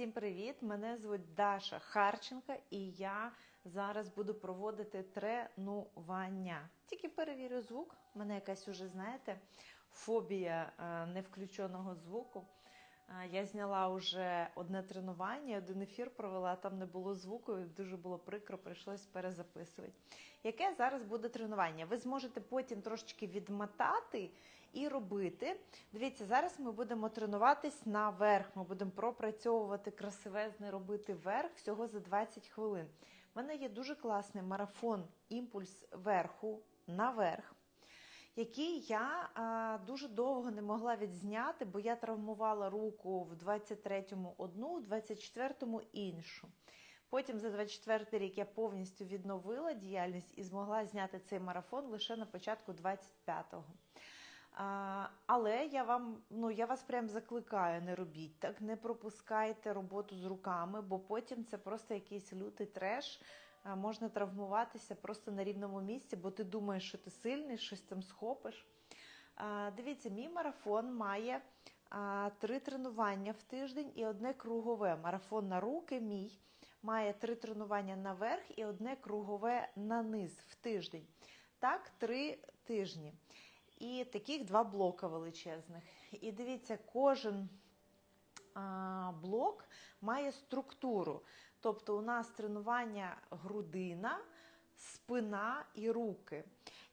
Всім привіт! Мене звуть Даша Харченка, і я зараз буду проводити тренування. Тільки перевірю звук. Мене якась уже, знаєте, фобія е, невключеного звуку. Я зняла вже одне тренування, один ефір провела, там не було звуку, дуже було прикро, прийшлось перезаписувати. Яке зараз буде тренування? Ви зможете потім трошечки відмотати і робити. Дивіться, зараз ми будемо тренуватись наверх. Ми будемо пропрацьовувати красивезне, робити верх всього за 20 хвилин. У мене є дуже класний марафон імпульс верху наверх. Який я а, дуже довго не могла відзняти, бо я травмувала руку в 23-му одну, в 24-му іншу. Потім за 24 рік я повністю відновила діяльність і змогла зняти цей марафон лише на початку 25-го. А, але я вам, ну я вас прям закликаю, не робіть так, не пропускайте роботу з руками, бо потім це просто якийсь лютий треш. А, можна травмуватися просто на рівному місці, бо ти думаєш, що ти сильний, щось там схопиш. Дивіться, мій марафон має три тренування в тиждень і одне кругове. Марафон на руки мій має три тренування наверх і одне кругове на низ в тиждень. Так, три тижні. І таких два блока величезних. І дивіться, кожен блок має структуру. Тобто у нас тренування грудина, спина і руки.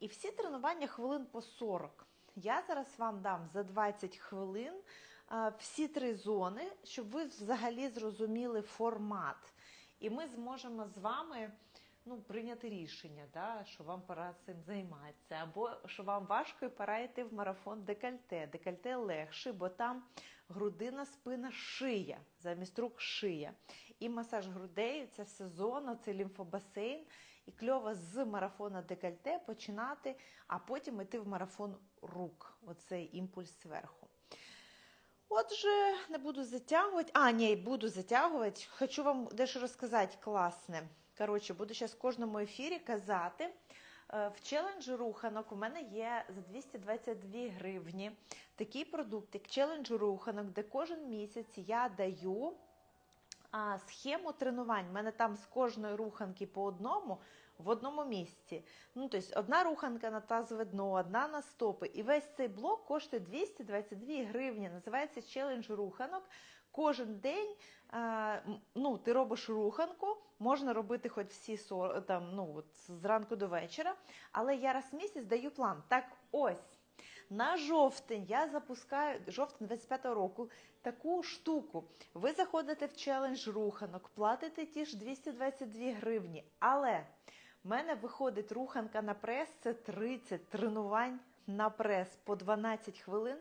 І всі тренування хвилин по 40. Я зараз вам дам за 20 хвилин всі три зони, щоб ви взагалі зрозуміли формат. І ми зможемо з вами ну, прийняти рішення, да, що вам пора цим займатися, або що вам важко і пора йти в марафон декольте. Декольте легше, бо там грудина, спина, шия, замість рук шия. І масаж грудей, це все зона, це лімфобасейн. І кльово з марафона декольте починати, а потім йти в марафон рук. Оцей імпульс зверху. Отже, не буду затягувати. А, ні, буду затягувати. Хочу вам дещо розказати класне. Коротше, буду зараз в кожному ефірі казати. Е, В челенджі руханок у мене є за 222 гривні такий продукт, як челендж руханок, де кожен місяць я даю а, схему тренувань. У мене там з кожної руханки по одному в одному місці. Ну, тобто одна руханка на тазове дно, одна на стопи. І весь цей блок коштує 222 гривні. Називається челендж руханок. Кожен день ну, ти робиш руханку, можна робити хоч всі там, ну, от, зранку до вечора, але я раз в місяць даю план. Так ось. На жовтень я запускаю жовтень 25-го року таку штуку. Ви заходите в челендж руханок, платите ті ж 222 гривні. Але в мене виходить руханка на прес, це 30 тренувань на прес по 12 хвилин,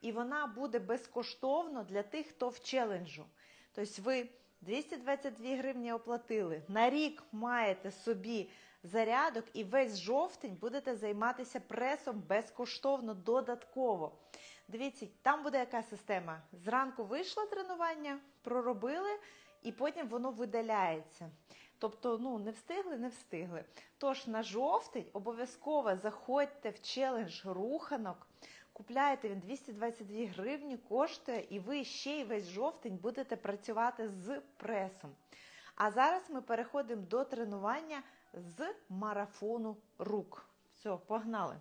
і вона буде безкоштовно для тих, хто в челенджу. Тобто ви 222 гривні оплатили. На рік маєте собі зарядок і весь жовтень будете займатися пресом безкоштовно додатково. Дивіться, там буде яка система. Зранку вийшло тренування, проробили, і потім воно видаляється. Тобто, ну не встигли, не встигли. Тож на жовтень обов'язково заходьте в челендж руханок. Купляєте він 222 гривні, коштує, і ви ще й весь жовтень будете працювати з пресом. А зараз ми переходимо до тренування з марафону рук. Все, погнали.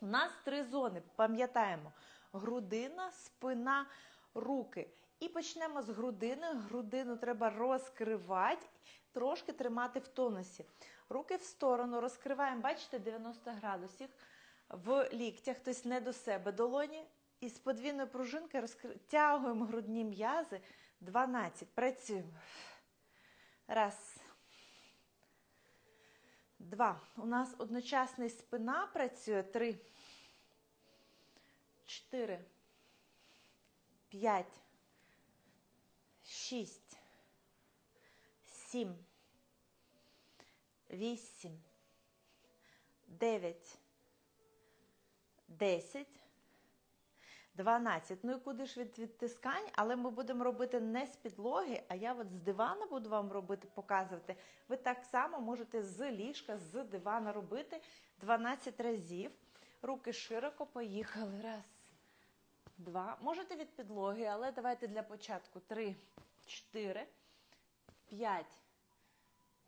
У нас три зони, пам'ятаємо: грудина, спина, руки. І почнемо з грудини. Грудину треба розкривати, трошки тримати в тонусі. Руки в сторону розкриваємо, бачите, 90 градусів в ліктях, тобто не до себе долоні. І з подвійної пружинки розтягуємо грудні м'язи 12. Працюємо. Раз. Два. У нас одночасний спина працює. Три. Чотири. П'ять. Шість. Сім. Вісім. Дев'ять. 10, 12. Ну і куди ж від відтискань, але ми будемо робити не з підлоги, а я от з дивана буду вам робити, показувати. Ви так само можете з ліжка, з дивана робити 12 разів. Руки широко поїхали. Раз, два. Можете від підлоги, але давайте для початку. Три, чотири, п'ять,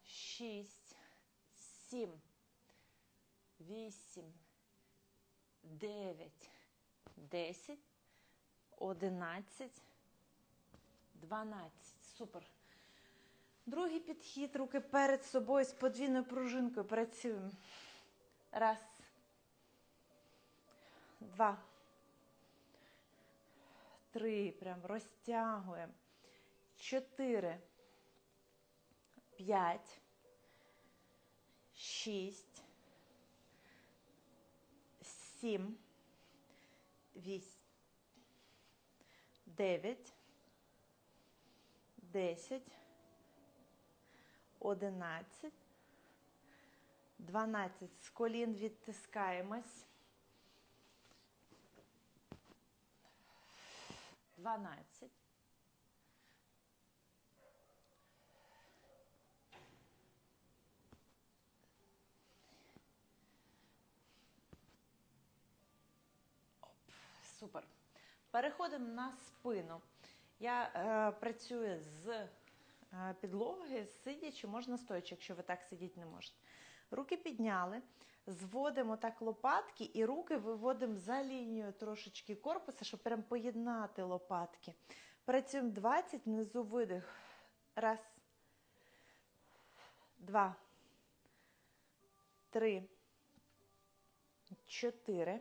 шість, сім, вісім, дев'ять, десять, одинадцять, дванадцять. Супер. Другий підхід, руки перед собою з подвійною пружинкою працюємо. Раз. Два. Три. Прям розтягуємо. Чотири. П'ять. Шість. Сім вісь. дев'ять. Десять, одинадцять. Дванадцять. З колін відтискаємось. 12. Супер. Переходимо на спину. Я е, працюю з е, підлоги, сидячи, можна стоячи, якщо ви так сидіти не можете. Руки підняли, зводимо так лопатки і руки виводимо за лінію трошечки корпуса, щоб прям поєднати лопатки. Працюємо 20, внизу видих. Раз, два, три, чотири,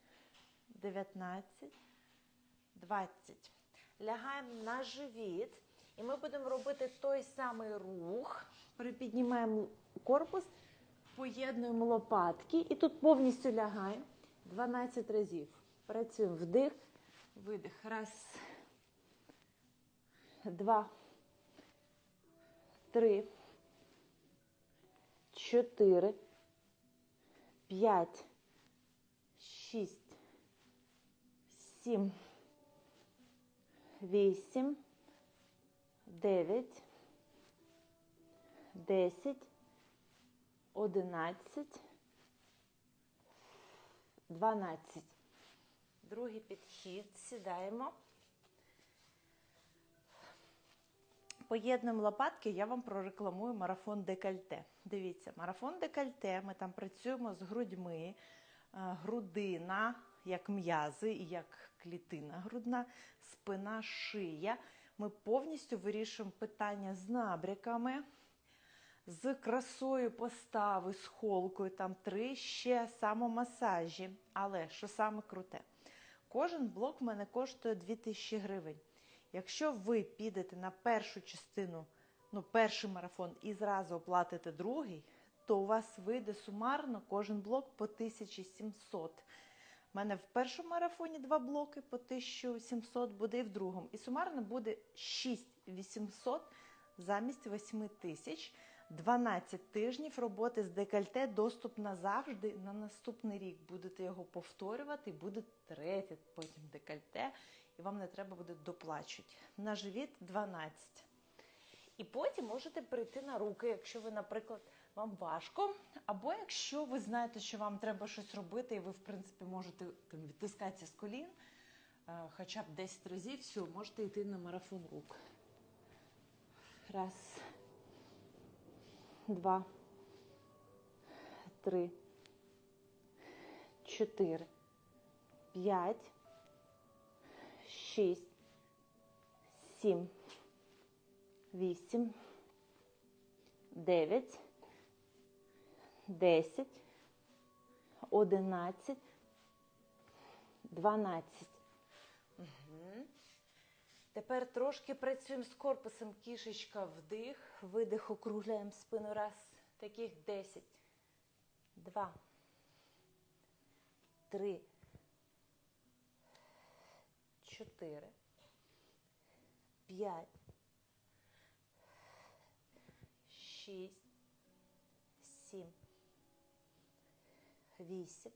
дев'ятнадцять, двадцять. Лягаємо на живіт, і ми будемо робити той самий рух. Припіднімаємо корпус, поєднуємо лопатки і тут повністю лягаємо 12 разів. Працюємо вдих, видих. Раз, два, три, чотири, п'ять, шість, сім, вісім, дев'ять, десять, одинадцять, дванадцять. Другий підхід. Сідаємо. Поєднуємо лопатки, я вам прорекламую марафон декольте. Дивіться, марафон декольте, ми там працюємо з грудьми, е, грудина, як м'язи, і як клітина грудна, спина, шия. Ми повністю вирішуємо питання з набряками, з красою постави, з холкою, там три ще самомасажі. Але що саме круте? Кожен блок в мене коштує 2000 гривень. Якщо ви підете на першу частину, ну, перший марафон і зразу оплатите другий, то у вас вийде сумарно кожен блок по 1700. У мене в першому марафоні два блоки по 1700 буде і в другому. І сумарно буде 6800 замість 8000. 12 тижнів роботи з декольте доступ назавжди на наступний рік. Будете його повторювати, і буде третє потім декольте, і вам не треба буде доплачувати. На живіт 12. І потім можете прийти на руки, якщо ви, наприклад, вам важко, або якщо ви знаєте, що вам треба щось робити, і ви, в принципі, можете там, відтискатися з колін, е, хоча б 10 разів, все, можете йти на марафон рук. Раз два, три, чотири, п'ять, шість, сім, вісім, дев'ять, десять, одинадцять, дванадцять. Угу. Тепер трошки працюємо з корпусом. Кішечка вдих, видих, округляємо спину. Раз, таких 10, 2, 3, 4, 5, шість, сім, вісім,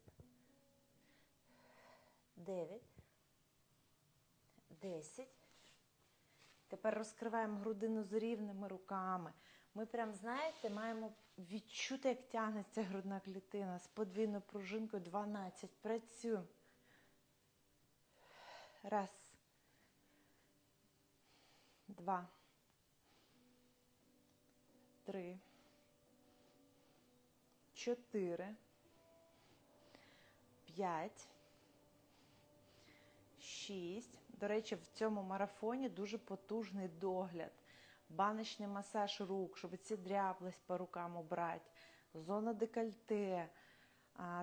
дев'ять, десять. Тепер розкриваємо грудину з рівними руками. Ми прям, знаєте, маємо відчути, як тягнеться грудна клітина з подвійною пружинкою 12. Працюємо. Раз. Два. Три. Чотири. П'ять. Шість. До речі, в цьому марафоні дуже потужний догляд. Баночний масаж рук, щоб ці дряблость по рукам убрати. Зона декольте.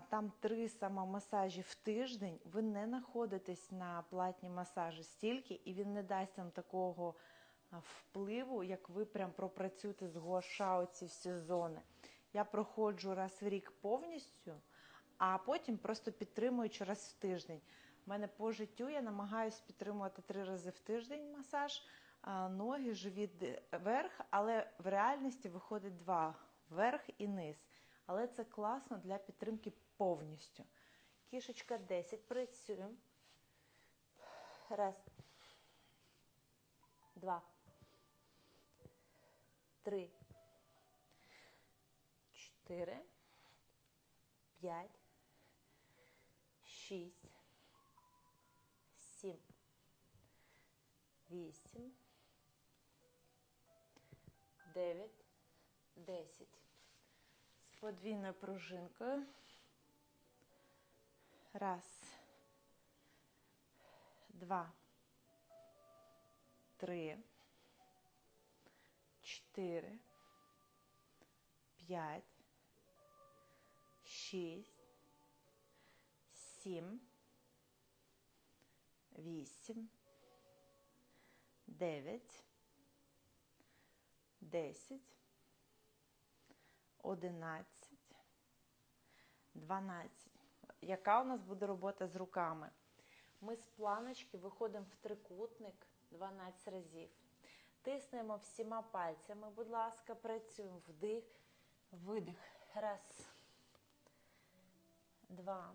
Там три самомасажі в тиждень. Ви не знаходитесь на платні масажі стільки, і він не дасть вам такого впливу, як ви прям пропрацюєте з гуашао ці всі зони. Я проходжу раз в рік повністю, а потім просто підтримуючи раз в тиждень. У мене по життю я намагаюся підтримувати три рази в тиждень масаж, ноги, живіт верх, але в реальності виходить два верх і низ. Але це класно для підтримки повністю. Кішечка 10. Працюємо. Раз. Два. Три. Чотири. П'ять. Шість. Сім. Вісім. Дев'ять. Десять. З подвійною пружинкою. Раз. Два. Три. Чотири. П'ять. Шість. Сім. Вісім. Дев'ять. Десять. Одинадцять. Дванадцять. Яка у нас буде робота з руками? Ми з планочки виходимо в трикутник 12 разів. Тиснемо всіма пальцями, будь ласка, працюємо вдих, видих. Раз. Два.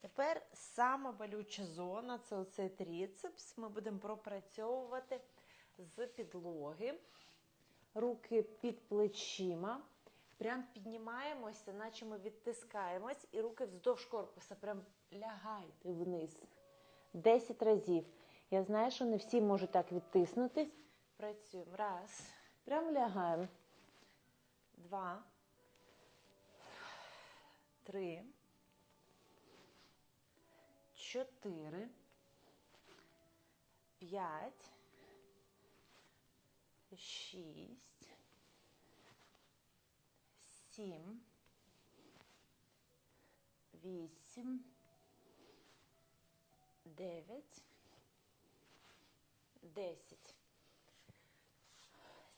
Тепер сама болюча зона це оцей тріцепс. Ми будемо пропрацьовувати з підлоги. Руки під плечима. Прям піднімаємося, наче ми відтискаємось, і руки вздовж корпуса. Прям лягайте вниз. 10 разів. Я знаю, що не всі можуть так відтиснутись. Працюємо. Раз. Прям лягаємо. Два. Три. Чотири. П'ять. Шість. Сім. Вісім. Дев'ять. Десять.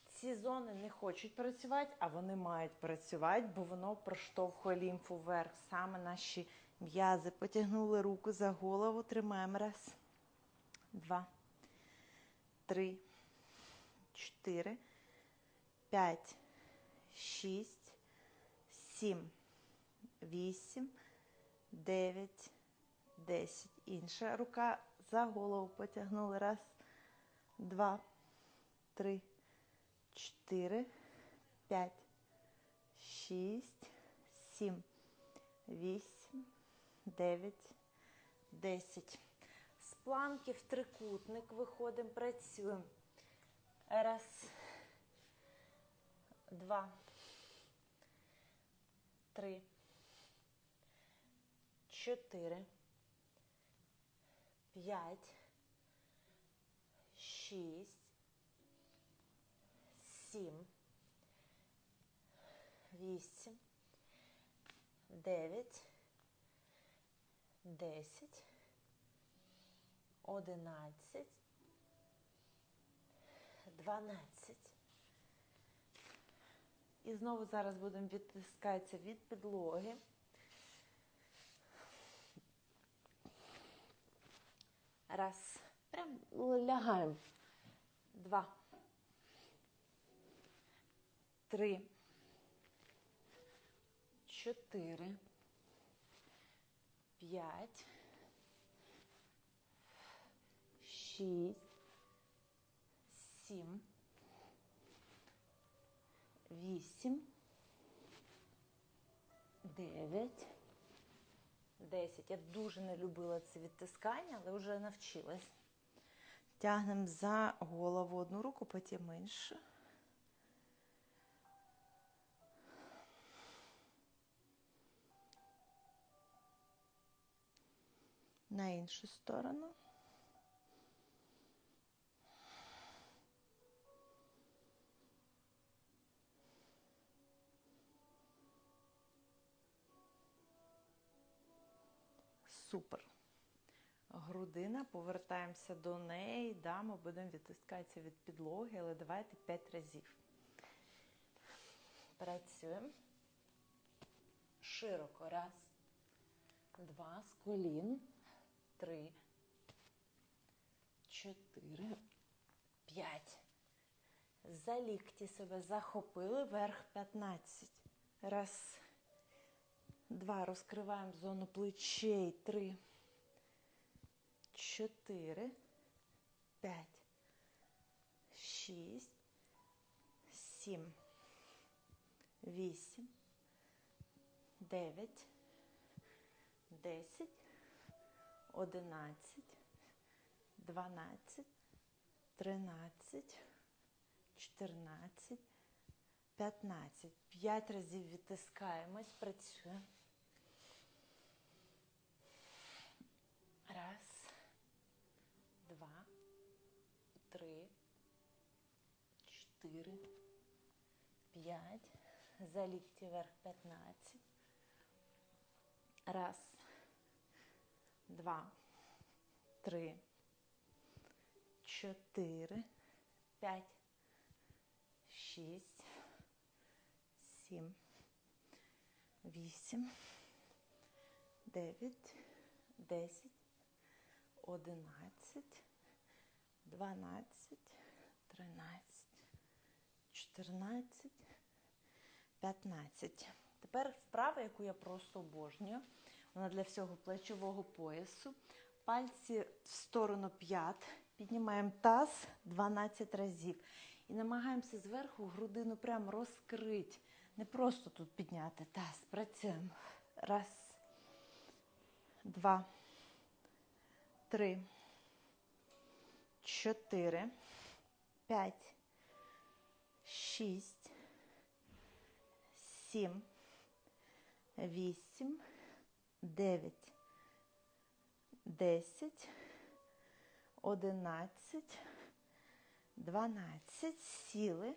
Ці зони не хочуть працювати, а вони мають працювати, бо воно проштовхує лімфу вверх. Саме наші м'язи. Потягнули руку за голову. Тримаємо. Раз, два, три, чотири, п'ять, шість, сім, вісім, дев'ять, десять. Інша рука за голову. Потягнули. Раз, два, три, чотири, п'ять, шість, сім, вісім, дев'ять, десять. З планки в трикутник виходимо, працюємо. Раз, два, три, чотири, п'ять, шість, сім, вісім, дев'ять, десять, одинадцять, дванадцять. І знову зараз будемо відтискатися від підлоги. Раз. Прям лягаємо. Два. Три. Чотири. П'ять. Шість. Сім. Вісім. Дев'ять. Десять. Я дуже не любила це відтискання, але вже навчилась. Тягнемо за голову одну руку, потім іншу. На іншу сторону. Супер. Грудина, повертаємося до неї. Да, ми будемо відтискатися від підлоги, але давайте 5 разів. Працюємо. Широко. Раз, два, з колін. Три, чотири, п'ять. За лікті себе захопили. Вверх 15. Раз, два. Розкриваємо зону плечей. Три чотири, п'ять, шість, сім, вісім, дев'ять, десять, одинадцять, дванадцять, тринадцять, чотирнадцять, п'ятнадцять. П'ять разів відтискаємось, працюємо. Раз два, три, чотири, п'ять. За вверх 15. Раз, два, три, чотири, п'ять, шість, сім, вісім, дев'ять, десять. 11, 12, 13, 14, 15. Тепер вправа, яку я просто обожнюю. Вона для всього плечового поясу. Пальці в сторону п'ят. Піднімаємо таз 12 разів. І намагаємося зверху грудину прямо розкрити. Не просто тут підняти таз. Працюємо. Раз, два три, чотири, п'ять, шість, сім, вісім, дев'ять, десять, одинадцять, дванадцять. Сіли.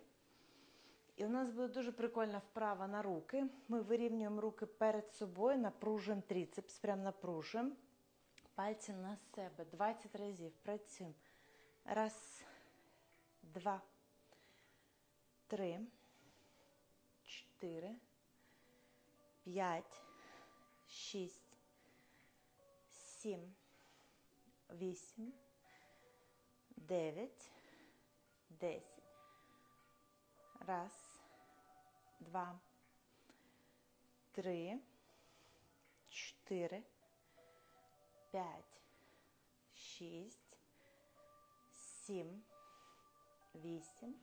І у нас буде дуже прикольна вправа на руки. Ми вирівнюємо руки перед собою, напружуємо тріцепс, прям напружуємо. Пальці на себе. 20 разів. Працюємо. Раз, два, три, чотири, п'ять, шість, сім, вісім, дев'ять, десять. Раз, два, три, чотири п'ять, шість, сім, вісім,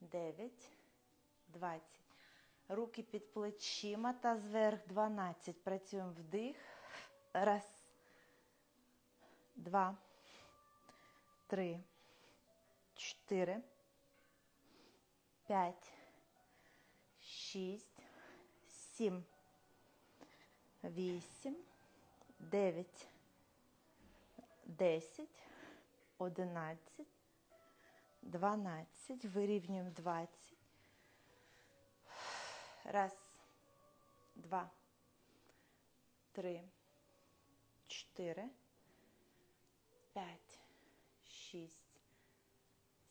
дев'ять, двадцять. Руки під плечима та зверх 12. Працюємо вдих. Раз, два, три, чотири, п'ять, шість, сім, вісім. 9, 10, 11, 12, вирівнюємо 20, Раз, два, три, чотири, п'ять, шість,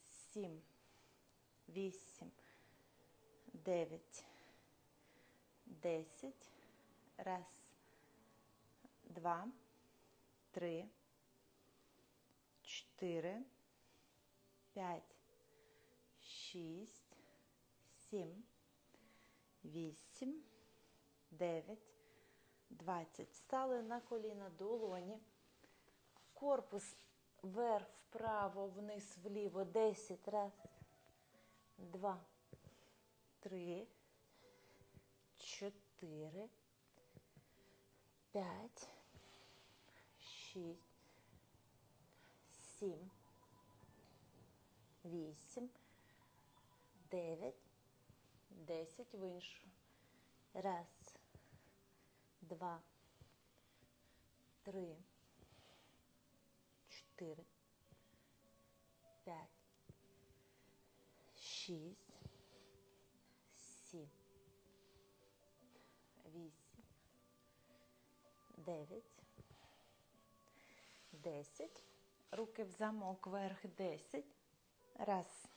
сім, вісім, дев'ять, десять. Раз, два, три, чотири, п'ять, шість, сім, Вісім, дев'ять, двадцять. Стали на коліна долоні. Корпус вверх, вправо, вниз, вліво. Десять. Раз, два, три, чотири, п'ять, шість, сім, вісім, дев'ять, десять в іншу. Раз, два, три, чотири, п'ять, шість, сім, вісім, дев'ять, десять. Руки в замок вверх десять. Раз,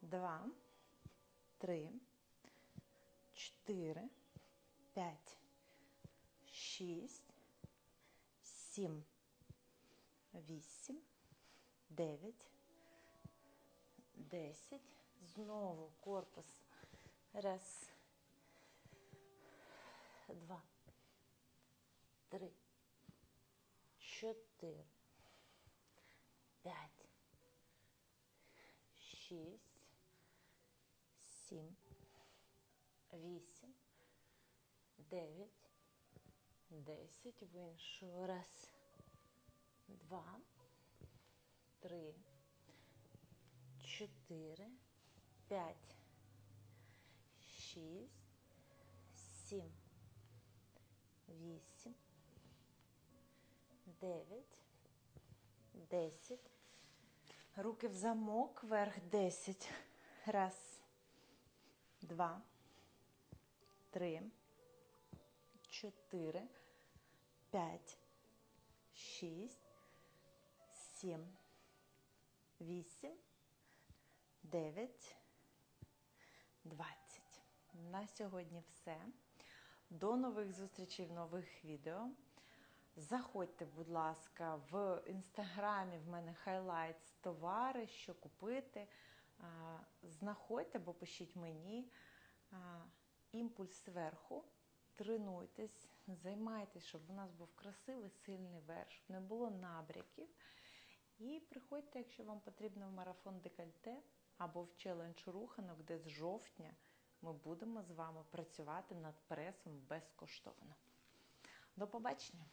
два, три, чотири, п'ять, шість, сім, вісім, дев'ять, десять. Знову корпус. Раз, два, три, чотири, п'ять, шість, сім, вісім, дев'ять, десять. В іншу. Раз, два, три, чотири, п'ять, шість, сім, вісім, дев'ять, десять. Руки в замок, вверх десять. Раз, два, три, чотири, п'ять, шість, сім, вісім, дев'ять, двадцять. На сьогодні все. До нових зустрічей в нових відео. Заходьте, будь ласка, в інстаграмі в мене хайлайтс товари, що купити. Знаходьте або пишіть мені імпульс зверху, тренуйтесь, займайтесь, щоб у нас був красивий, сильний верх, не було набряків. І приходьте, якщо вам потрібно в марафон декольте або в челендж руханок, де з жовтня ми будемо з вами працювати над пресом безкоштовно. До побачення!